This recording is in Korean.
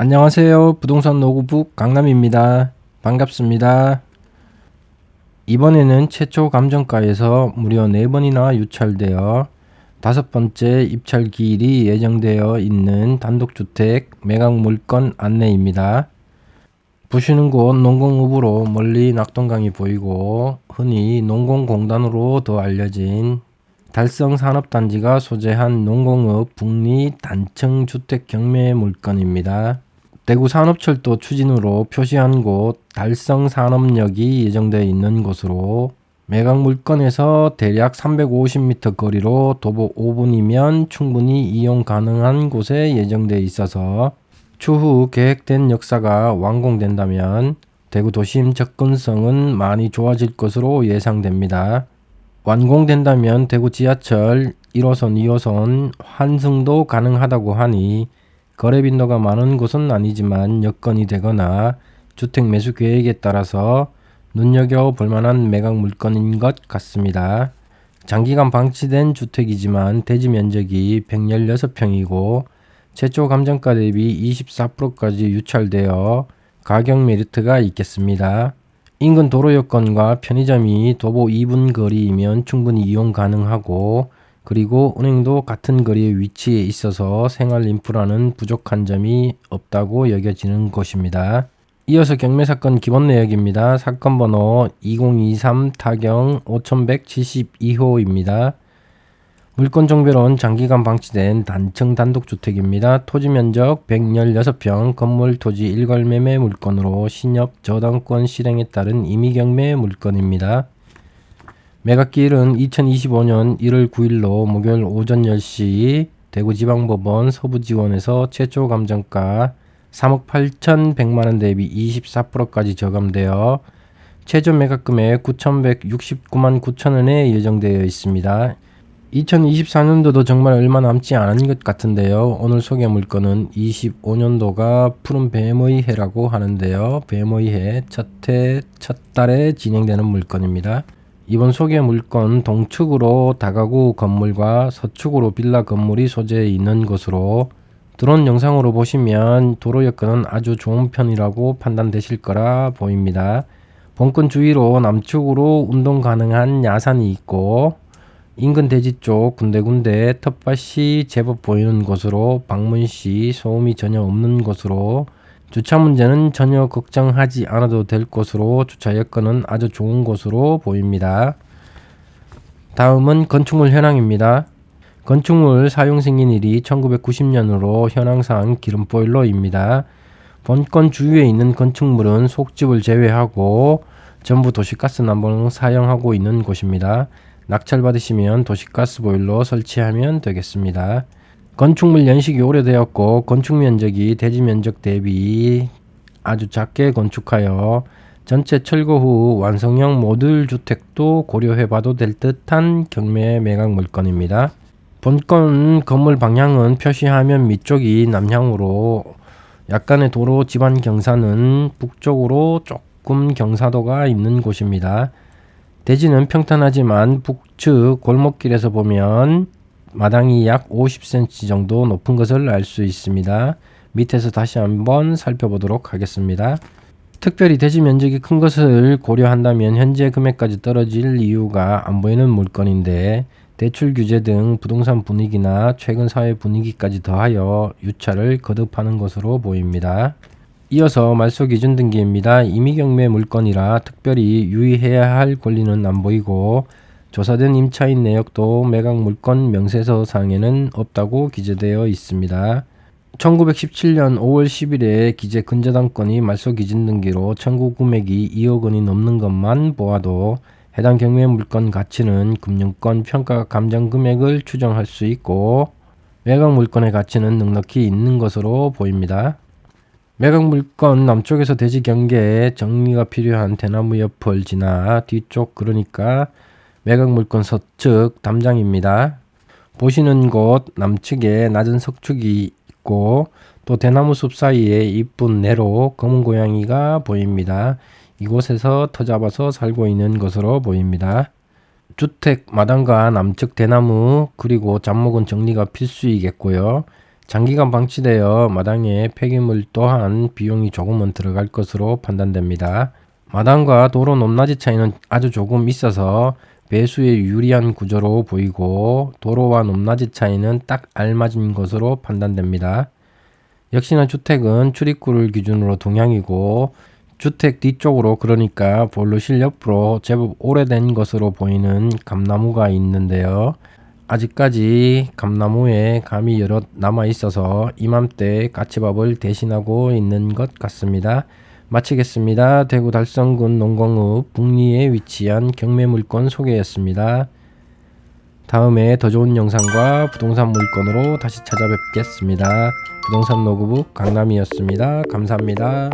안녕하세요. 부동산 노구북 강남입니다. 반갑습니다. 이번에는 최초 감정가에서 무려 4번이나 유찰되어 다섯 번째 입찰 기일이 예정되어 있는 단독주택 매각 물건 안내입니다. 보시는 곳 농공읍으로 멀리 낙동강이 보이고 흔히 농공공단으로 더 알려진 달성 산업단지가 소재한 농공읍 북리 단층 주택 경매 물건입니다. 대구 산업철도 추진으로 표시한 곳 달성 산업역이 예정되어 있는 곳으로 매각 물건에서 대략 350m 거리로 도보 5분이면 충분히 이용 가능한 곳에 예정되어 있어서 추후 계획된 역사가 완공된다면 대구 도심 접근성은 많이 좋아질 것으로 예상됩니다. 완공된다면 대구 지하철 1호선, 2호선 환승도 가능하다고 하니 거래 빈도가 많은 곳은 아니지만 여건이 되거나 주택 매수 계획에 따라서 눈여겨 볼 만한 매각 물건인 것 같습니다. 장기간 방치된 주택이지만 대지 면적이 116평이고 최초 감정가 대비 24%까지 유찰되어 가격 메리트가 있겠습니다. 인근 도로 여건과 편의점이 도보 2분 거리이면 충분히 이용 가능하고 그리고 은행도 같은 거리에 위치해 있어서 생활 인프라는 부족한 점이 없다고 여겨지는 곳입니다. 이어서 경매 사건 기본 내역입니다. 사건 번호 2023 타경 5172호입니다. 물건 종별은 장기간 방치된 단층 단독주택입니다. 토지 면적 116평, 건물 토지 일괄 매매 물건으로 신협 저당권 실행에 따른 임의 경매 물건입니다. 매각기일은 2025년 1월 9일로 목요일 오전 10시 대구지방법원 서부지원에서 최초 감정가 3억 8,100만 원 대비 24%까지 저감되어 최저 매각금액 9,169만 9천 원에 예정되어 있습니다. 2024년도도 정말 얼마 남지 않은 것 같은데요. 오늘 소개 물건은 25년도가 푸른 뱀의 해라고 하는데요. 뱀의 해 첫 해, 첫 달에 진행되는 물건입니다. 이번 소개 물건 동측으로 다가구 건물과 서축으로 빌라 건물이 소재해 있는 것으로 드론 영상으로 보시면 도로 여건은 아주 좋은 편이라고 판단되실 거라 보입니다. 본권 주위로 남측으로 운동 가능한 야산이 있고 인근 대지 쪽 군데군데 텃밭이 제법 보이는 곳으로 방문 시 소음이 전혀 없는 곳으로 주차 문제는 전혀 걱정하지 않아도 될 곳으로 주차 여건은 아주 좋은 곳으로 보입니다. 다음은 건축물 현황입니다. 건축물 사용 생긴일이 1990년으로 현황상 기름 보일러입니다. 본건 주위에 있는 건축물은 속집을 제외하고 전부 도시가스 난방 사용하고 있는 곳입니다. 낙찰 받으시면 도시가스 보일러 설치하면 되겠습니다. 건축물 연식이 오래되었고 건축 면적이 대지 면적 대비 아주 작게 건축하여 전체 철거 후 완성형 모듈 주택도 고려해 봐도 될 듯한 경매 매각 물건입니다. 본건 건물 방향은 표시화면 밑쪽이 남향으로 약간의 도로 집안 경사는 북쪽으로 조금 경사도가 있는 곳입니다. 대지는 평탄하지만 북측 골목길에서 보면 마당이 약 50cm 정도 높은 것을 알 수 있습니다. 밑에서 다시 한번 살펴보도록 하겠습니다. 특별히 대지 면적이 큰 것을 고려한다면 현재 금액까지 떨어질 이유가 안 보이는 물건인데 대출 규제 등 부동산 분위기나 최근 사회 분위기까지 더하여 유찰을 거듭하는 것으로 보입니다. 이어서 말소 기준 등기입니다. 임의경매 물건이라 특별히 유의해야 할 권리는 안 보이고 조사된 임차인 내역도 매각 물건 명세서 상에는 없다고 기재되어 있습니다. 1917년 5월 10일에 기재 근저당권이 말소 기준 등기로 청구 금액이 2억 원이 넘는 것만 보아도 해당 경매 물건 가치는 금융권 평가 감정 금액을 추정할 수 있고 매각 물건의 가치는 넉넉히 있는 것으로 보입니다. 매각 물건 남쪽에서 대지 경계에 정리가 필요한 대나무 옆을 지나 뒤쪽 그러니까 매각 물건 서측 담장입니다. 보시는 곳 남측에 낮은 석축이 있고 또 대나무 숲 사이에 이쁜 내로 검은 고양이가 보입니다. 이곳에서 터 잡아서 살고 있는 것으로 보입니다. 주택 마당과 남측 대나무 그리고 잡목은 정리가 필수이겠고요. 장기간 방치되어 마당에 폐기물 또한 비용이 조금은 들어갈 것으로 판단됩니다. 마당과 도로 높낮이 차이는 아주 조금 있어서 배수에 유리한 구조로 보이고 도로와 높낮이 차이는 딱 알맞은 것으로 판단됩니다. 역시나 주택은 출입구를 기준으로 동향이고 주택 뒤쪽으로 그러니까 볼루 실 옆으로 제법 오래된 것으로 보이는 감나무가 있는데요. 아직까지 감나무에 감이 여러 남아 있어서 이맘때 까치밥을 대신하고 있는 것 같습니다. 마치겠습니다. 대구 달성군 농공읍 북리에 위치한 경매 물건 소개였습니다. 다음에 더 좋은 영상과 부동산 물건으로 다시 찾아뵙겠습니다. 부동산 노구북 강남이었습니다. 감사합니다.